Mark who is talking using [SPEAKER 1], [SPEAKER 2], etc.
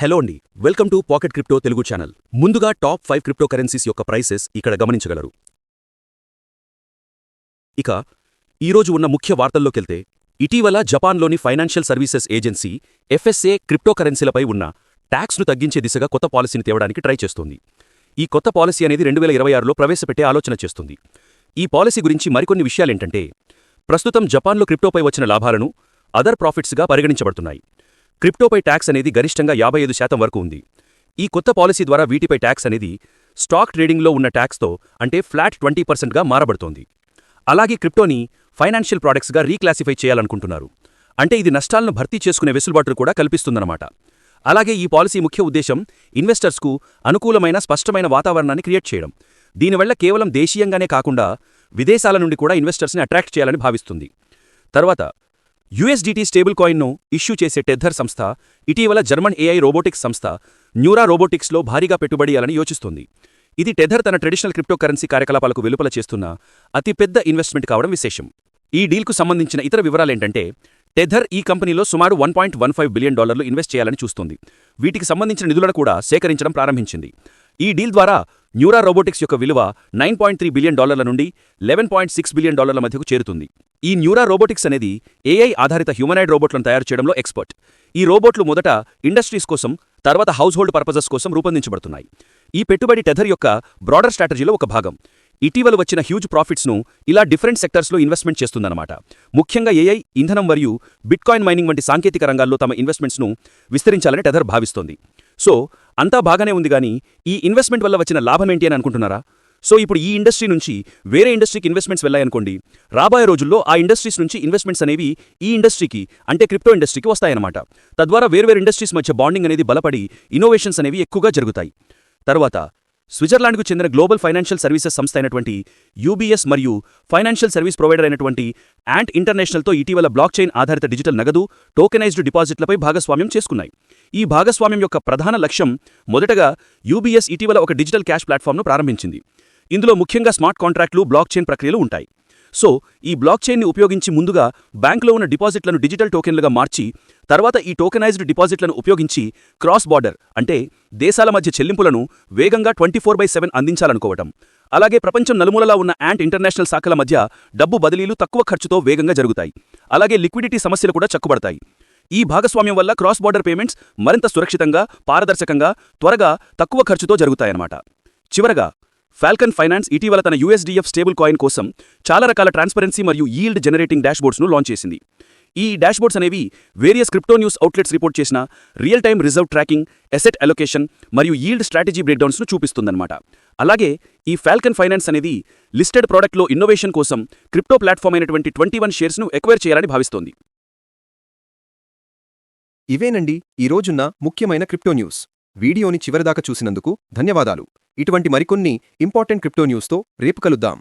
[SPEAKER 1] Hello అండి welcome to pocket crypto Telugu channel. ముందుగా top five crypto currencies యొక్క prices ఇక్కడ గమనించగలరు. ఇక ఈరోజు ఉన్న ముఖ్య వార్తల్లోకెళ్తే ఇటీవల జపాన్లోని financial services agency FSA crypto కరెన్సీలపై ఉన్న ట్యాక్స్ను తగ్గించే దిశగా కొత్త పాలసీని తేవడానికి ట్రై చేస్తోంది. ఈ కొత్త పాలసీ అనేది రెండు వేల ఇరవై ఆరులో ప్రవేశపెట్టే ఆలోచన చేస్తుంది. ఈ పాలసీ గురించి మరికొన్ని విషయాలేంటంటే ప్రస్తుతం జపాన్లో క్రిప్టోపై వచ్చిన లాభాలను అదర్ ప్రాఫిట్స్గా పరిగణించబడుతున్నాయి. క్రిప్టోపై ట్యాక్స్ అనేది గరిష్టంగా యాభై ఐదు శాతం వరకు ఉంది. ఈ కొత్త పాలసీ ద్వారా వీటిపై ట్యాక్స్ అనేది స్టాక్ ట్రేడింగ్లో ఉన్న ట్యాక్స్తో అంటే ఫ్లాట్ ట్వంటీ పర్సెంట్గా మారబడుతోంది. అలాగే క్రిప్టోని ఫైనాన్షియల్ ప్రాడక్ట్స్గా రీక్లాసిఫై చేయాలనుకుంటున్నారు. అంటే ఇది నష్టాలను భర్తీ చేసుకునే వెసులుబాటును కూడా కల్పిస్తుందన్నమాట. అలాగే ఈ పాలసీ ముఖ్య ఉద్దేశం ఇన్వెస్టర్స్కు అనుకూలమైన స్పష్టమైన వాతావరణాన్ని క్రియేట్ చేయడం. దీనివల్ల కేవలం దేశీయంగానే కాకుండా విదేశాల నుండి కూడా ఇన్వెస్టర్స్ని అట్రాక్ట్ చేయాలని భావిస్తుంది. తర్వాత యుఎస్డిటీ స్టేబుల్ కాయిన్ను ఇష్యూ చేసే టెథర్ సంస్థ ఇటీవల జర్మన్ ఏఐ రోబోటిక్స్ సంస్థ న్యూరా రోబోటిక్స్లో భారీగా పెట్టుబడియాలని యోచిస్తోంది. ఇది టెథర్ తన ట్రెడిషనల్ క్రిప్టో కరెన్సీ కార్యకలాపాలకు వెలుపల చేస్తున్న అతిపెద్ద ఇన్వెస్ట్మెంట్ కావడం విశేషం. ఈ డీల్కు సంబంధించిన ఇతర వివరాలేంటంటే టెథర్ ఈ కంపెనీలో సుమారు one point one five billion డాలర్లు ఇన్వెస్ట్ చేయాలని చూస్తోంది. వీటికి సంబంధించిన నిధులను కూడా సేకరించడం ప్రారంభించింది. ఈ డీల్ ద్వారా న్యూరా రోబోటిక్స్ యొక్క విలువ నైన్ పాయింట్ త్రీ బిలియన్ డాలర్ల నుండి లెవెన్ పాయింట్ సిక్స్ బిలియన్ డాలర్ల మధ్యకు చేరుతుంది. ఈ న్యూరా రోబోటిక్స్ అనేది ఏఐ ఆధారిత హ్యూమనైడ్ రోబోట్లను తయారు చేయడంలో ఎక్స్పర్ట్. ఈ రోబోట్లు మొదట ఇండస్ట్రీస్ కోసం తర్వాత హౌస్ హోల్డ్ పర్పజెస్ కోసం రూపొందించబడుతున్నాయి. ఈ పెట్టుబడి టెథర్ యొక్క బ్రాడర్ స్ట్రాటజీలో ఒక భాగం. ఇటీవల వచ్చిన హ్యూజ్ ప్రాఫిట్స్ను ఇలా డిఫరెంట్ సెక్టర్స్లో ఇన్వెస్ట్మెంట్ చేస్తుందన్నమాట. ముఖ్యంగా ఏఐ ఇంధనం మరియు బిట్కాయిన్ మైనింగ్ వంటి సాంకేతిక రంగాల్లో తమ ఇన్వెస్ట్మెంట్స్ను విస్తరించాలని టెథర్ భావిస్తోంది. సో అంతా బాగానే ఉంది కానీ ఈ ఇన్వెస్ట్మెంట్ వల్ల వచ్చిన లాభం ఏంటి అని అనుకుంటున్నారా? సో ఇప్పుడు ఈ ఇండస్ట్రీ నుంచి వేరే ఇండస్ట్రీకి ఇన్వెస్ట్మెంట్స్ వెళ్ళాయనుకోండి రాబోయే రోజుల్లో ఆ ఇండస్ట్రీస్ నుంచి ఇన్వెస్ట్మెంట్స్ అనేవి ఈ ఇండస్ట్రీకి అంటే క్రిప్టో ఇండస్ట్రీకి వస్తాయన్నమాట. తద్వారా వేర్వేరు ఇండస్ట్రీస్ మధ్య బాండింగ్ అనేది బలపడి ఇన్నోవేషన్స్ అనేవి ఎక్కువగా జరుగుతాయి. తర్వాత స్విట్జర్లాండ్కు చెందిన గ్లోబల్ ఫైనాన్షియల్ సర్వీసెస్ సంస్థ అయినటువంటి యూబీఎస్ మరియు ఫైనాన్షియల్ సర్వీస్ ప్రొవైడర్ అయినటువంటి యాంట్ ఇంటర్నేషనల్తో ఇటీవల బ్లాక్ చైన్ ఆధారిత డిజిటల్ నగదు టోకెనైజ్డ్ డిపాజిట్లపై భాగస్వామ్యం చేసుకున్నాయి. ఈ భాగస్వామ్యం యొక్క ప్రధాన లక్ష్యం మొదటగా యూబీఎస్ ఇటీవల ఒక డిజిటల్ క్యాష్ ప్లాట్ఫామ్ను ప్రారంభించింది. ఇందులో ముఖ్యంగా స్మార్ట్ కాంట్రాక్ట్లు బ్లాక్ చైన్ ప్రక్రియలు ఉంటాయి. సో ఈ బ్లాక్ చైన్ని ఉపయోగించి ముందుగా బ్యాంకులో ఉన్న డిపాజిట్లను డిజిటల్ టోకెన్లుగా మార్చి తర్వాత ఈ టోకెనైజ్డ్ డిపాజిట్లను ఉపయోగించి క్రాస్ బార్డర్ అంటే దేశాల మధ్య చెల్లింపులను వేగంగా ట్వంటీ ఫోర్ బై సెవెన్ అందించాలనుకోవటం. అలాగే ప్రపంచం నలుమూలలా ఉన్న యాంట్ ఇంటర్నేషనల్ శాఖల మధ్య డబ్బు బదిలీలు తక్కువ ఖర్చుతో వేగంగా జరుగుతాయి. అలాగే లిక్విడిటీ సమస్యలు కూడా చక్కుబడతాయి. ఈ భాగస్వామ్యం వల్ల క్రాస్ బార్డర్ పేమెంట్స్ మరింత సురక్షితంగా పారదర్శకంగా త్వరగా తక్కువ ఖర్చుతో జరుగుతాయన్నమాట. చివరగా ఫాల్కన్ ఫైనాన్స్ ఇటీవల తన యూఎస్డీఎఫ్ స్టేబుల్ కాయిన్ కోసం చాలా రకాల ట్రాన్స్పరెన్సీ మరియు ఈల్డ్ జనరేటింగ్ డాష్బోర్డ్స్ను లాంచ్ చేసింది. ఈ డాష్బోర్డ్స్ అనేవి various crypto news outlets report చేసిన real time reserve tracking asset allocation మరియు ఈల్డ్ స్ట్రాటజీ బ్రేక్డౌన్స్ను చూపిస్తుందన్నమాట. అలాగే ఈ ఫాల్కన్ ఫైనాన్స్ అనేది లిస్టెడ్ ప్రోడక్ట్లో ఇన్నోవేషన్ కోసం క్రిప్టో ప్లాట్ఫామ్ అయినటువంటి ట్వంటీ వన్ షేర్స్ను ఎక్వైర్ చేయాలని భావిస్తోంది.
[SPEAKER 2] ఇవేనండి ఈరోజున్న ముఖ్యమైన క్రిప్టో న్యూస్ వీడియోని చివరిదాకా చూసినందుకు ధన్యవాదాలు. ఇటువంటి మరికొన్ని ఇంపార్టెంట్ క్రిప్టో న్యూస్తో రేపు కలుద్దాం.